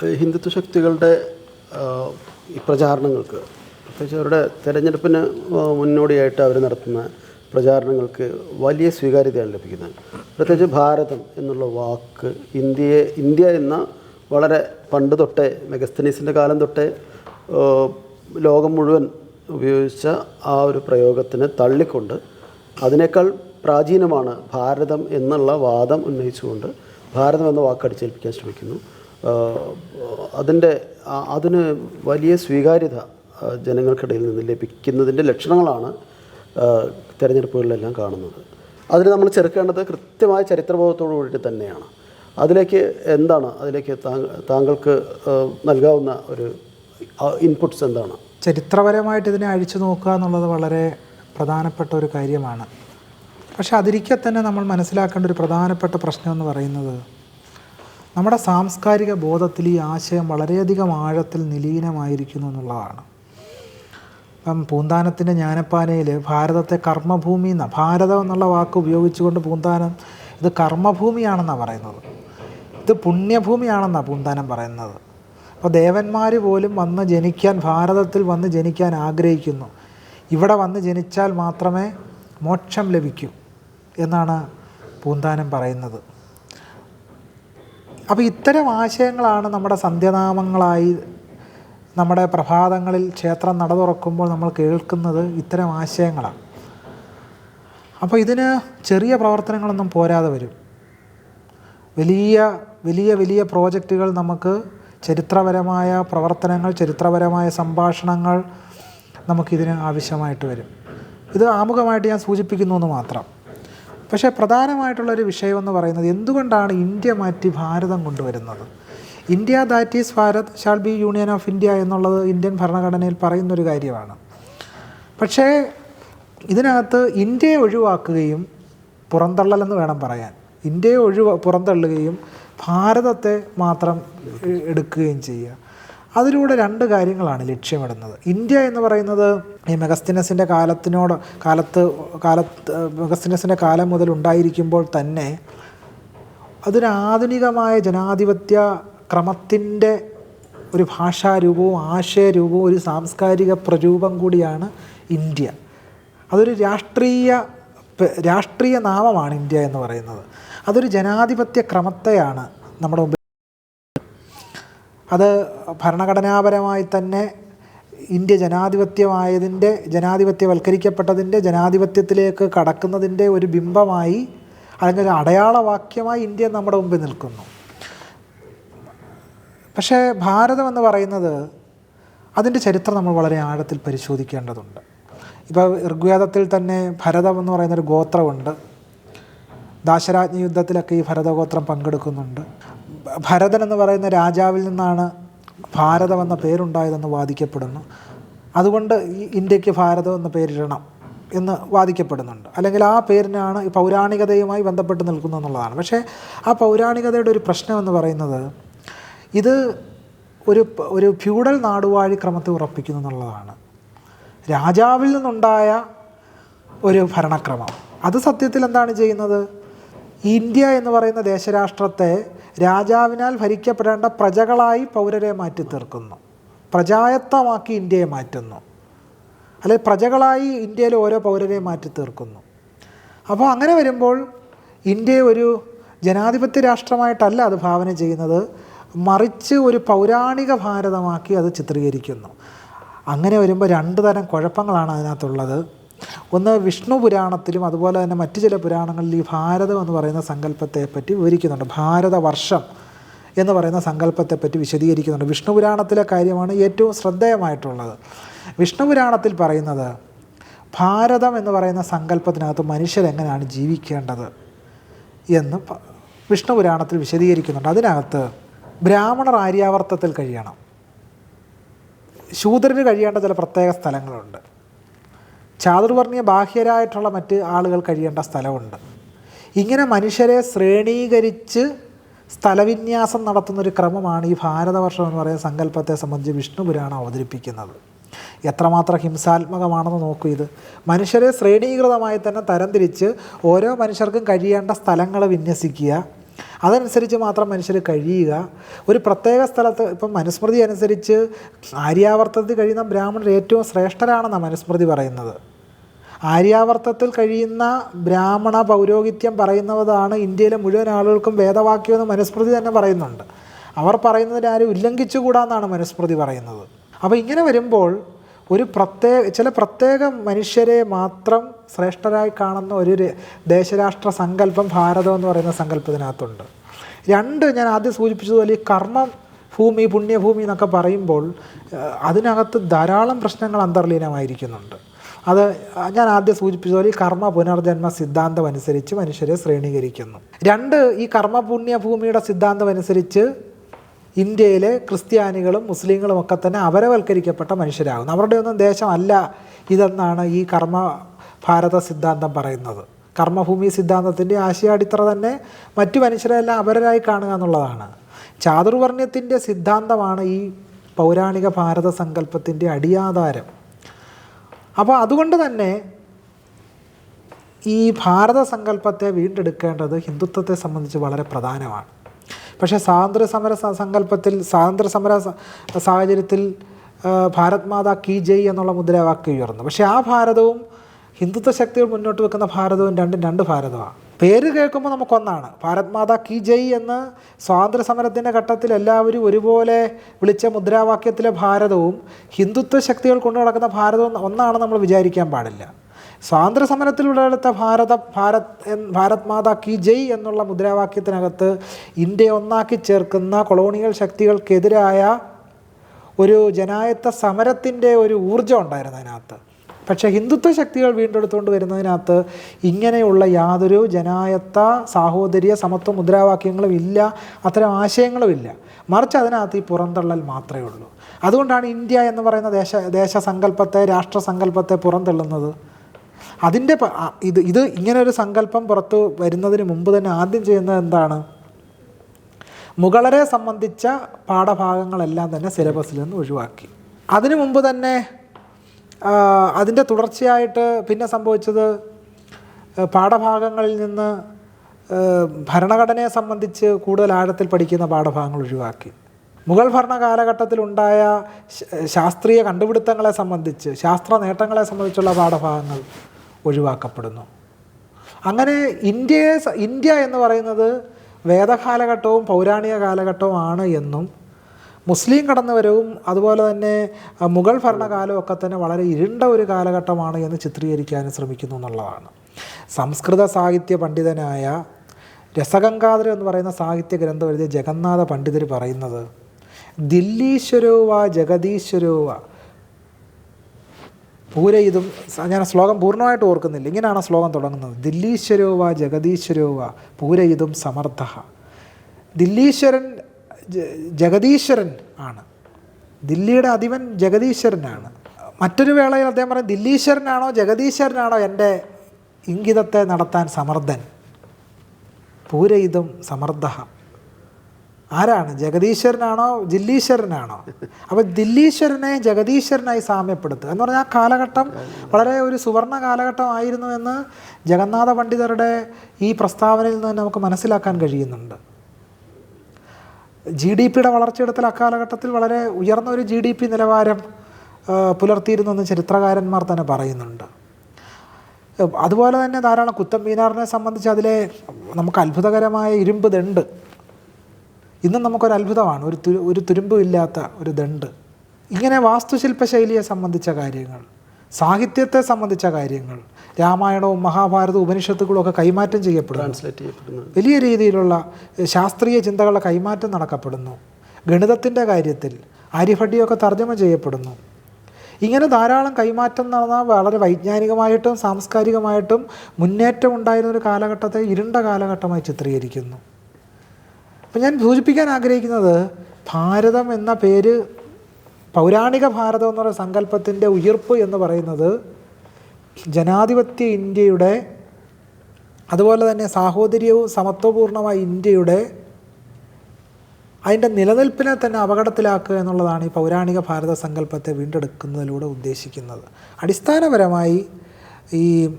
ഹിന്ദുത്വ ശക്തികളുടെ പ്രചാരണങ്ങൾക്ക് പ്രത്യേകിച്ച് അവരുടെ തെരഞ്ഞെടുപ്പിന് മുന്നോടിയായിട്ട് അവർ നടത്തുന്ന പ്രചാരണങ്ങൾക്ക് വലിയ സ്വീകാര്യതയാണ് ലഭിക്കുന്നത്. പ്രത്യേകിച്ച് ഭാരതം എന്നുള്ള വാക്ക് ഇന്ത്യയെ ഇന്ത്യ എന്ന വളരെ പണ്ട് തൊട്ടേ മെഗസ്തനീസിന്റെ കാലം തൊട്ടേ ലോകം മുഴുവൻ ഉപയോഗിച്ച ആ ഒരു പ്രയോഗത്തിന് തള്ളിക്കൊണ്ട് അതിനേക്കാൾ പ്രാചീനമാണ് ഭാരതം എന്നുള്ള വാദം ഉന്നയിച്ചുകൊണ്ട് ഭാരതം എന്ന വാക്ക് അടിച്ചേൽപ്പിക്കാൻ ശ്രമിക്കുന്നു. അതിന്റെ അതിന് വലിയ സ്വീകാര്യത ജനങ്ങൾക്കിടയിൽ നിന്ന് ലഭിക്കുന്നതിന്റെ ലക്ഷണങ്ങളാണ് തിരഞ്ഞെടുപ്പുകളിലെല്ലാം കാണുന്നത്. അതിന് നമ്മൾ ചെറുക്കേണ്ടത് കൃത്യമായ ചരിത്രബോധത്തോടു കൂടി തന്നെയാണ്. അതിലേക്ക് എന്താണ് അതിലേക്ക് താങ്ക- താങ്കൾക്ക് നൽകാവുന്ന ഒരു ഇൻപുട്സ് എന്താണ്? ചരിത്രപരമായിട്ട് ഇതിനെ അഴിച്ചു നോക്കുക എന്നുള്ളത് വളരെ പ്രധാനപ്പെട്ട ഒരു കാര്യമാണ്. പക്ഷേ അതിരിക്കെ തന്നെ നമ്മൾ മനസ്സിലാക്കേണ്ട ഒരു പ്രധാനപ്പെട്ട പ്രശ്നം എന്ന് പറയുന്നത് നമ്മുടെ സാംസ്കാരിക ബോധത്തിൽ ഈ ആശയം വളരെയധികം ആഴത്തിൽ നിലീനമായിരിക്കുന്നു എന്നുള്ളതാണ്. ഇപ്പം പൂന്താനത്തിന്റെ ജ്ഞാനപ്പാനയിൽ ഭാരതത്തെ കർമ്മഭൂമി എന്ന ഭാരതം എന്നുള്ള വാക്ക് ഉപയോഗിച്ചുകൊണ്ട് പൂന്താനം ഇത് കർമ്മഭൂമിയാണെന്നാണ് പറയുന്നത്. ഇത് പുണ്യഭൂമിയാണെന്നാണ് പൂന്താനം പറയുന്നത്. അപ്പോൾ ദേവന്മാർ പോലും വന്ന് ജനിക്കാൻ ഭാരതത്തിൽ വന്ന് ജനിക്കാൻ ആഗ്രഹിക്കുന്നു. ഇവിടെ വന്ന് ജനിച്ചാൽ മാത്രമേ മോക്ഷം ലഭിക്കൂ എന്നാണ് പൂന്താനം പറയുന്നത്. അപ്പോൾ ഇത്തരം ആശയങ്ങളാണ് നമ്മുടെ സന്ധ്യനാമങ്ങളായി നമ്മുടെ പ്രഭാതങ്ങളിൽ ക്ഷേത്രം നട തുറക്കുമ്പോൾ നമ്മൾ കേൾക്കുന്നത് ഇത്തരം ആശയങ്ങളാണ്. അപ്പോൾ ഇതിന് ചെറിയ പ്രവർത്തനങ്ങളൊന്നും പോരാതെ വരും. വലിയ വലിയ വലിയ പ്രോജക്റ്റുകൾ നമുക്ക് ചരിത്രപരമായ പ്രവർത്തനങ്ങൾ ചരിത്രപരമായ സംഭാഷണങ്ങൾ നമുക്കിതിന് ആവശ്യമായിട്ട് വരും. ഇത് ആമുഖമായിട്ട് ഞാൻ സൂചിപ്പിക്കുന്നു എന്ന് മാത്രം. പക്ഷേ പ്രധാനമായിട്ടുള്ളൊരു വിഷയമെന്ന് പറയുന്നത് എന്തുകൊണ്ടാണ് ഇന്ത്യ മാറ്റി ഭാരതം കൊണ്ടുവരുന്നത്? India that is Bharat shall be union of India എന്നുള്ളത് ഇന്ത്യൻ ഭരണഘടനയിൽ പറയുന്നൊരു കാര്യമാണ്. പക്ഷേ ഇതിനകത്ത് ഇന്ത്യയെ ഒഴിവാക്കുകയും പുറന്തള്ളലെന്ന് വേണം പറയാൻ. ഇന്ത്യയെ ഒഴിവാ പുറന്തള്ളുകയും ഭാരതത്തെ മാത്രം എടുക്കുകയും ചെയ്യുക. അതിലൂടെ രണ്ട് കാര്യങ്ങളാണ് ലക്ഷ്യമിടുന്നത്. ഇന്ത്യ എന്ന് പറയുന്നത് ഈ മെഗസ്തിനസിന്റെ കാലത്തിനോട് കാലത്ത് കാലത്ത് മെഗസ്തിനസിന്റെ കാലം മുതൽ ഉണ്ടായിരിക്കുമ്പോൾ തന്നെ അതൊരു ആധുനികമായ ജനാധിപത്യ ക്രമത്തിന്റെ ഒരു ഭാഷാരൂപവും ആശയരൂപവും ഒരു സാംസ്കാരിക പ്രരൂപം കൂടിയാണ് ഇന്ത്യ. അതൊരു രാഷ്ട്രീയ രാഷ്ട്രീയ നാമമാണ് ഇന്ത്യ എന്ന് പറയുന്നത്. അതൊരു ജനാധിപത്യ ക്രമത്തെയാണ് നമ്മുടെ അത് ഭരണഘടനാപരമായി തന്നെ ഇന്ത്യ ജനാധിപത്യമായതിന്റെ ജനാധിപത്യവൽക്കരിക്കപ്പെട്ടതിന്റെ ജനാധിപത്യത്തിലേക്ക് കടക്കുന്നതിന്റെ ഒരു ബിംബമായി അല്ലെങ്കിൽ ഒരു അടയാളവാക്യമായി ഇന്ത്യ നമ്മുടെ മുമ്പിൽ നിൽക്കുന്നു. പക്ഷേ ഭാരതം എന്ന് പറയുന്നത് അതിന്റെ ചരിത്രം നമ്മൾ വളരെ ആഴത്തിൽ പരിശോധിക്കേണ്ടതുണ്ട്. ഇപ്പോൾ ഋഗ്വേദത്തിൽ തന്നെ ഭരതം എന്ന് പറയുന്നൊരു ഗോത്രമുണ്ട്. ദാശരാജ്ഞി യുദ്ധത്തിലൊക്കെ ഈ ഭരതഗോത്രം പങ്കെടുക്കുന്നുണ്ട്. ഭരതൻ എന്ന് പറയുന്ന രാജാവിൽ നിന്നാണ് ഭാരതം എന്ന പേരുണ്ടായതെന്ന് വാദിക്കപ്പെടുന്നു. അതുകൊണ്ട് ഈ ഇന്ത്യയ്ക്ക് ഭാരതം എന്ന പേരിടണം എന്ന് വാദിക്കപ്പെടുന്നുണ്ട്. അല്ലെങ്കിൽ ആ പേരിനാണ് ഈ പൗരാണികതയുമായി ബന്ധപ്പെട്ട് നിൽക്കുന്നു എന്നുള്ളതാണ്. പക്ഷേ ആ പൗരാണികതയുടെ ഒരു പ്രശ്നം എന്ന് പറയുന്നത് ഇത് ഒരു ഒരു ഫ്യൂഡൽ നാടുവാഴി ക്രമത്തെ ഉറപ്പിക്കുന്നു എന്നുള്ളതാണ്. രാജാവിൽ നിന്നുണ്ടായ ഒരു ഭരണക്രമം. അത് സത്യത്തിൽ എന്താണ് ചെയ്യുന്നത്? ഇന്ത്യ എന്ന് പറയുന്ന ദേശരാഷ്ട്രത്തെ രാജാവിനാൽ ഭരിക്കപ്പെടേണ്ട പ്രജകളായി പൗരരെ മാറ്റി തീർക്കുന്നു പ്രജായത്തമാക്കി ഇന്ത്യയെ മാറ്റുന്നു. അല്ലെ പ്രജകളായി ഇന്ത്യയിൽ ഓരോ പൗരരെ മാറ്റി തീർക്കുന്നു അപ്പോൾ അങ്ങനെ വരുമ്പോൾ ഇന്ത്യ ഒരു ജനാധിപത്യ രാഷ്ട്രമായിട്ടല്ല അത് ഭാവന ചെയ്യുന്നത്. മറിച്ച് ഒരു പൗരാണിക ഭാരതമാക്കി അത് ചിത്രീകരിക്കുന്നു. അങ്ങനെ വരുമ്പോൾ രണ്ട് തരം കുഴപ്പങ്ങളാണ് അതിനകത്തുള്ളത്. ഒന്ന് വിഷ്ണു പുരാണത്തിലും അതുപോലെ തന്നെ മറ്റു ചില പുരാണങ്ങളിൽ ഈ ഭാരതം എന്ന് പറയുന്ന സങ്കല്പത്തെ പറ്റി വിവരിക്കുന്നുണ്ട്. ഭാരതവർഷം എന്ന് പറയുന്ന സങ്കല്പത്തെപ്പറ്റി വിശദീകരിക്കുന്നുണ്ട്. വിഷ്ണു പുരാണത്തിലെ കാര്യമാണ് ഏറ്റവും ശ്രദ്ധേയമായിട്ടുള്ളത്. വിഷ്ണു പുരാണത്തിൽ പറയുന്നത് ഭാരതം എന്ന് പറയുന്ന സങ്കല്പത്തിനകത്ത് മനുഷ്യരെങ്ങനെയാണ് ജീവിക്കേണ്ടത് എന്ന് വിഷ്ണു പുരാണത്തിൽ വിശദീകരിക്കുന്നുണ്ട്. അതിനകത്ത് ബ്രാഹ്മണർ ആര്യാവർത്തത്തിൽ കഴിയണം. ശൂദ്രന് കഴിയേണ്ട ചില പ്രത്യേക സ്ഥലങ്ങളുണ്ട്. ചാതുർവർണീയ ബാഹ്യരായിട്ടുള്ള മറ്റ് ആളുകൾ കഴിയേണ്ട സ്ഥലമുണ്ട്. ഇങ്ങനെ മനുഷ്യരെ ശ്രേണീകരിച്ച് സ്ഥലവിന്യാസം നടത്തുന്നൊരു ക്രമമാണ് ഈ ഭാരതവർഷം എന്ന് പറയുന്ന സങ്കല്പത്തെ സംബന്ധിച്ച് വിഷ്ണു പുരാണം അവതരിപ്പിക്കുന്നത്. എത്രമാത്രം ഹിംസാത്മകമാണെന്ന് നോക്കൂ ഇത്. മനുഷ്യരെ ശ്രേണീകൃതമായി തന്നെ തരംതിരിച്ച് ഓരോ മനുഷ്യർക്കും കഴിയേണ്ട സ്ഥലങ്ങൾ വിന്യസിക്കുക അതനുസരിച്ച് മാത്രം മനുഷ്യർ കഴിയുക. ഒരു പ്രത്യേക സ്ഥലത്ത് ഇപ്പം മനുസ്മൃതി അനുസരിച്ച് ആര്യാവർത്തത്തിൽ കഴിയുന്ന ബ്രാഹ്മണർ ഏറ്റവും ശ്രേഷ്ഠരാണെന്നാണ് മനുസ്മൃതി പറയുന്നത്. ആര്യാവർത്തത്തിൽ കഴിയുന്ന ബ്രാഹ്മണ പൗരോഹിത്യം പറയുന്നതാണ് ഇന്ത്യയിലെ മുഴുവൻ ആളുകൾക്കും വേദവാക്യമെന്ന് മനുസ്മൃതി തന്നെ പറയുന്നുണ്ട്. അവർ പറയുന്നതിനാരും ഉല്ലംഘിച്ചുകൂടാന്നാണ് മനുസ്മൃതി പറയുന്നത്. അപ്പോൾ ഇങ്ങനെ വരുമ്പോൾ ഒരു പ്രത്യേക ചില പ്രത്യേക മനുഷ്യരെ മാത്രം ശ്രേഷ്ഠരായി കാണുന്ന ഒരു ദേശരാഷ്ട്ര സങ്കല്പം ഭാരതം എന്ന് പറയുന്ന സങ്കല്പത്തിനകത്തുണ്ട്. രണ്ട് ഞാൻ ആദ്യം സൂചിപ്പിച്ചതുപോലെ ഈ കർമ്മം ഭൂമി പുണ്യഭൂമി എന്നൊക്കെ പറയുമ്പോൾ അതിനകത്ത് ധാരാളം പ്രശ്നങ്ങൾ അന്തർലീനമായിരിക്കുന്നുണ്ട്. അത് ഞാൻ ആദ്യം സൂചിപ്പിച്ചതുപോലെ ഈ കർമ്മ പുനർജന്മ സിദ്ധാന്തം അനുസരിച്ച് മനുഷ്യരെ ശ്രേണീകരിക്കുന്നു. രണ്ട് ഈ കർമ്മ പുണ്യഭൂമിയുടെ സിദ്ധാന്തം അനുസരിച്ച് ഇന്ത്യയിലെ ക്രിസ്ത്യാനികളും മുസ്ലിങ്ങളും ഒക്കെ തന്നെ അപരവൽക്കരിക്കപ്പെട്ട മനുഷ്യരാകുന്നു. അവരുടെ ഒന്നും ദേശമല്ല ഇതെന്നാണ് ഈ കർമ്മ ഭാരത സിദ്ധാന്തം പറയുന്നത്. കർമ്മഭൂമി സിദ്ധാന്തത്തിന്റെ ആശയാടിത്തറ തന്നെ മറ്റു മനുഷ്യരെല്ലാം അപരരായി കാണുക എന്നുള്ളതാണ്. ചാതുർവർണ്യത്തിന്റെ സിദ്ധാന്തമാണ് ഈ പൗരാണിക ഭാരത സങ്കല്പത്തിന്റെ അടിയാധാരം. അപ്പോൾ അതുകൊണ്ട് തന്നെ ഈ ഭാരത സങ്കല്പത്തെ വീണ്ടെടുക്കേണ്ടത് ഹിന്ദുത്വത്തെ സംബന്ധിച്ച് വളരെ പ്രധാനമാണ്. പക്ഷേ സ്വാതന്ത്ര്യ സമര സങ്കല്പത്തിൽ സ്വാതന്ത്ര്യ സമര സാഹചര്യത്തിൽ ഭാരത് മാതാ കി ജയ് എന്നുള്ള മുദ്രാവാക്യം ഉയർന്നു. പക്ഷേ ആ ഭാരതവും ഹിന്ദുത്വ ശക്തികൾ മുന്നോട്ട് വെക്കുന്ന ഭാരതവും രണ്ടും രണ്ട് ഭാരതമാണ് പേര് കേൾക്കുമ്പോൾ നമുക്കൊന്നാണ്. ഭാരത് മാതാ കി ജയ് എന്ന് സ്വാതന്ത്ര്യ സമരത്തിന്റെ ഘട്ടത്തിൽ എല്ലാവരും ഒരുപോലെ വിളിച്ച മുദ്രാവാക്യത്തിലെ ഭാരതവും ഹിന്ദുത്വ ശക്തികൾ കൊണ്ടു നടക്കുന്ന ഭാരതവും ഒന്നാണെന്ന് നമ്മൾ വിചാരിക്കാൻ പാടില്ല. സ്വാതന്ത്ര്യ സമരത്തിലൂടെ എടുത്ത ഭാരത ഭാരത് ഭാരത് മാതാ കി ജയ് എന്നുള്ള മുദ്രാവാക്യത്തിനകത്ത് ഇന്ത്യ ഒന്നാക്കി ചേർക്കുന്ന കൊളോണിയൽ ശക്തികൾക്കെതിരായ ഒരു ജനായത്ത സമരത്തിന്റെ ഒരു ഊർജം ഉണ്ടായിരുന്നു അതിനകത്ത്. പക്ഷേ ഹിന്ദുത്വ ശക്തികൾ വീണ്ടെടുത്തുകൊണ്ട് വരുന്നതിനകത്ത് ഇങ്ങനെയുള്ള യാതൊരു ജനായത്ത സാഹോദര്യ സമത്വ മുദ്രാവാക്യങ്ങളും ഇല്ല അത്തരം ആശയങ്ങളും ഇല്ല. മറിച്ച് അതിനകത്ത് ഈ പുറന്തള്ളൽ മാത്രമേ ഉള്ളൂ. അതുകൊണ്ടാണ് ഇന്ത്യ എന്ന് പറയുന്ന ദേശ ദേശസങ്കല്പത്തെ രാഷ്ട്രസങ്കല്പത്തെ പുറന്തള്ളുന്നത്. അതിന്റെ ഇത് ഇത് ഇങ്ങനെ ഒരു സങ്കല്പം പുറത്ത് വരുന്നതിന് മുമ്പ് തന്നെ ആദ്യം ചെയ്യുന്നത് എന്താണ്? മുകളരെ സംബന്ധിച്ച പാഠഭാഗങ്ങളെല്ലാം തന്നെ സിലബസിൽ നിന്ന് ഒഴിവാക്കി. അതിനു മുമ്പ് തന്നെ അതിന്റെ തുടർച്ചയായിട്ട് പിന്നെ സംഭവിച്ചത് പാഠഭാഗങ്ങളിൽ നിന്ന് ഭരണഘടനയെ സംബന്ധിച്ച് കൂടുതൽ ആഴത്തിൽ പഠിക്കുന്ന പാഠഭാഗങ്ങൾ ഒഴിവാക്കി. മുഗൾ ഭരണ കാലഘട്ടത്തിലുണ്ടായ ശാസ്ത്രീയ കണ്ടുപിടുത്തങ്ങളെ സംബന്ധിച്ച് ശാസ്ത്ര നേട്ടങ്ങളെ സംബന്ധിച്ചുള്ള പാഠഭാഗങ്ങൾ ഒഴിവാക്കപ്പെടുന്നു. അങ്ങനെ ഇന്ത്യയെ ഇന്ത്യ എന്ന് പറയുന്നത് വേദകാലഘട്ടവും പൗരാണിക കാലഘട്ടവും ആണ് എന്നും മുസ്ലിം കടന്നുവരവും അതുപോലെ തന്നെ മുഗൾ ഭരണകാലവും ഒക്കെ തന്നെ വളരെ ഇരുണ്ട ഒരു കാലഘട്ടമാണ് എന്ന് ചിത്രീകരിക്കാൻ ശ്രമിക്കുന്നു എന്നുള്ളതാണ്. സംസ്കൃത സാഹിത്യ പണ്ഡിതനായ രസഗംഗാധരം എന്ന് പറയുന്ന സാഹിത്യ ഗ്രന്ഥം എഴുതിയ ജഗന്നാഥ പണ്ഡിതർ പറയുന്നത് ദില്ലീശ്വരോ വാ പൂരയിതും സ- ഞാൻ ശ്ലോകം പൂർണമായിട്ട് ഓർക്കുന്നില്ല. ഇങ്ങനെയാണ് ശ്ലോകം തുടങ്ങുന്നത്. ദില്ലീശ്വരോ വാ ജഗദീശ്വരോ വാ പൂരയിതും സമർത്ഥ. ദില്ലീശ്വരൻ ജഗദീശ്വരൻ ആണ്. ദില്ലിയുടെ അധിപൻ ജഗദീശ്വരനാണ്. മറ്റൊരു വേളയിൽ അദ്ദേഹം പറയും ദില്ലീശ്വരനാണോ ജഗദീശ്വരനാണോ എന്റെ ഇംഗിതത്തെ നടത്താൻ സമർത്ഥൻ? പൂരയിതും സമർത്ഥ. ആരാണ്? ജഗദീശ്വരനാണോ? ജില്ലീശ്വരനാണോ അപ്പോൾ ദില്ലീശ്വരനെ ജഗദീശ്വരനായി സാമ്യപ്പെടുത്തുക എന്ന് പറഞ്ഞാൽ ആ കാലഘട്ടം വളരെ ഒരു സുവർണ കാലഘട്ടമായിരുന്നു എന്ന് ജഗന്നാഥ പണ്ഡിതരുടെ ഈ പ്രസ്താവനയിൽ നിന്ന് നമുക്ക് മനസ്സിലാക്കാൻ കഴിയുന്നുണ്ട്. ജി ഡി പിയുടെ വളർച്ചയെടുത്തൽ അക്കാലഘട്ടത്തിൽ വളരെ ഉയർന്ന ഒരു ജി ഡി പി നിലവാരം പുലർത്തിയിരുന്നെന്ന് ചരിത്രകാരന്മാർ തന്നെ പറയുന്നുണ്ട്. അതുപോലെ തന്നെ ധാരാളം കുത്തം മീനാറിനെ സംബന്ധിച്ച് അതിലെ നമുക്ക് അത്ഭുതകരമായ ഇരുമ്പ് ദണ്ട് ഇന്നും നമുക്കൊരു അത്ഭുതമാണ് ഒരു തുരു ഒരു തുരുമ്പും ഇല്ലാത്ത ഒരു ദണ്ട് ഇങ്ങനെ വാസ്തുശില്പ ശൈലിയെ സംബന്ധിച്ച കാര്യങ്ങൾ സാഹിത്യത്തെ സംബന്ധിച്ച കാര്യങ്ങൾ രാമായണവും മഹാഭാരതവും ഉപനിഷത്തുക്കളും ഒക്കെ കൈമാറ്റം ചെയ്യപ്പെടുന്നു. ട്രാൻസ്ലേറ്റ് ചെയ്യപ്പെടുന്നു. വലിയ രീതിയിലുള്ള ശാസ്ത്രീയ ചിന്തകളുടെ കൈമാറ്റം നടക്കപ്പെടുന്നു. ഗണിതത്തിന്റെ കാര്യത്തിൽ ആര്യഭട്ടിയൊക്കെ തർജമ ചെയ്യപ്പെടുന്നു. ഇങ്ങനെ ധാരാളം കൈമാറ്റം നടന്ന വളരെ വൈജ്ഞാനികമായിട്ടും സാംസ്കാരികമായിട്ടും മുന്നേറ്റം ഉണ്ടായിരുന്ന ഒരു കാലഘട്ടത്തെ ഇരുണ്ട കാലഘട്ടമായി ചിത്രീകരിക്കുന്നു. അപ്പം ഞാൻ സൂചിപ്പിക്കാൻ ആഗ്രഹിക്കുന്നത് ഭാരതം എന്ന പേര് പൗരാണിക ഭാരതം എന്ന് പറയുന്ന സങ്കല്പത്തിന്റെ ഉയർപ്പ് എന്ന് പറയുന്നത് ജനാധിപത്യ ഇന്ത്യയുടെ അതുപോലെ തന്നെ സാഹോദര്യവും സമത്വപൂർണമായ ഇന്ത്യയുടെ അതിന്റെ നിലനിൽപ്പിനെ തന്നെ അപകടത്തിലാക്കുക എന്നുള്ളതാണ് ഈ പൗരാണിക ഭാരത സങ്കല്പത്തെ വീണ്ടെടുക്കുന്നതിലൂടെ ഉദ്ദേശിക്കുന്നത്. അടിസ്ഥാനപരമായി ഈ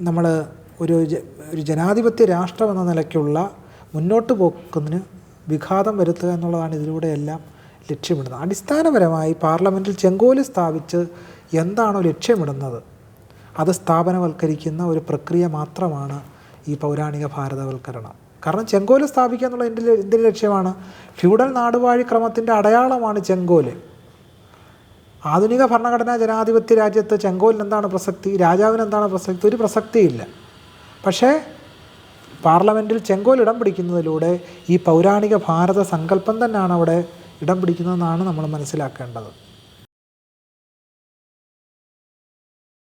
നമ്മൾ ഒരു ഒരു ജനാധിപത്യ രാഷ്ട്രം എന്ന നിലയ്ക്കുള്ള മുന്നോട്ട് പോക്കുന്നതിന് വിഘാതം വരുത്തുക എന്നുള്ളതാണ് ഇതിലൂടെയെല്ലാം ലക്ഷ്യമിടുന്നത്. അടിസ്ഥാനപരമായി പാർലമെന്റിൽ ചെങ്കോൽ സ്ഥാപിച്ച് എന്താണോ ലക്ഷ്യമിടുന്നത്? അത് സ്ഥാപനവൽക്കരിക്കുന്ന ഒരു പ്രക്രിയ മാത്രമാണ് ഈ പൗരാണിക ഭാരതവൽക്കരണം. കാരണം ചെങ്കോൽ സ്ഥാപിക്കുക എന്നുള്ള എന്റെ എന്തിന്റെ ലക്ഷ്യമാണ്? ഫ്യൂഡൽ നാടുവാഴി ക്രമത്തിന്റെ അടയാളമാണ് ചെങ്കോൽ. ആധുനിക ഭരണഘടനാ ജനാധിപത്യ രാജ്യത്ത് ചെങ്കോലിന് എന്താണ് പ്രസക്തി? രാജാവിന് എന്താണ് പ്രസക്തി? ഒരു പ്രസക്തിയില്ല. പക്ഷേ പാർലമെന്റിൽ ചെങ്കോൽ ഇടം പിടിക്കുന്നതിലൂടെ ഈ പൗരാണിക ഭാരത സങ്കല്പം തന്നെയാണ് അവിടെ ഇടം പിടിക്കുന്നതെന്നാണ് നമ്മൾ മനസ്സിലാക്കേണ്ടത്.